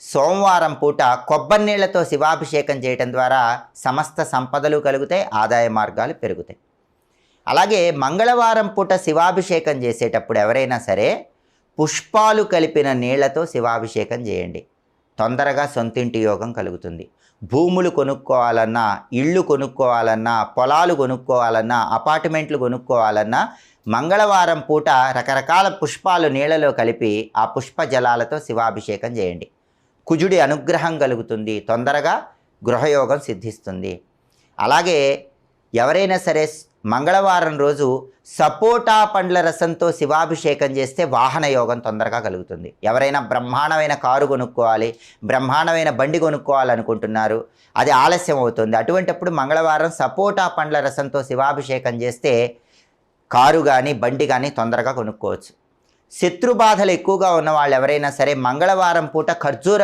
సోమవారం పూట కొబ్బరి నీళ్ళతో శివాభిషేకం చేయటం ద్వారా సమస్త సంపదలు కలుగుతాయి ఆదాయ మార్గాలు పెరుగుతాయి. అలాగే మంగళవారం పూట శివాభిషేకం చేసేటప్పుడు ఎవరైనా సరే పుష్పాలు కలిపిన నీళ్ళతో శివాభిషేకం చేయండి. తొందరగా సొంతింటి యోగం కలుగుతుంది. భూములు కొనుక్కోవాలన్నా ఇళ్ళు కొనుక్కోవాలన్నా పొలాలు కొనుక్కోవాలన్నా అపార్ట్మెంట్లు కొనుక్కోవాలన్నా మంగళవారం పూట రకరకాల పుష్పాలు నీళ్ళలో కలిపి ఆ పుష్ప జలాలతో శివాభిషేకం చేయండి. కుజుడి అనుగ్రహం కలుగుతుంది. తొందరగా గృహయోగం సిద్ధిస్తుంది. అలాగే ఎవరైనా సరే మంగళవారం రోజు సపోటా పండ్ల రసంతో శివాభిషేకం చేస్తే వాహన యోగం తొందరగా కలుగుతుంది. ఎవరైనా బ్రహ్మాండమైన కారు కొనుక్కోవాలి బ్రహ్మాండమైన బండి కొనుక్కోవాలనుకుంటున్నారు అది ఆలస్యం అవుతుంది. అటువంటప్పుడు మంగళవారం సపోటా పండ్ల రసంతో శివాభిషేకం చేస్తే కారు కానీ బండి కానీ తొందరగా కొనుక్కోవచ్చు. శత్రు బాధలు ఎక్కువగా ఉన్న వాళ్ళు ఎవరైనా సరే మంగళవారం పూట ఖర్జూర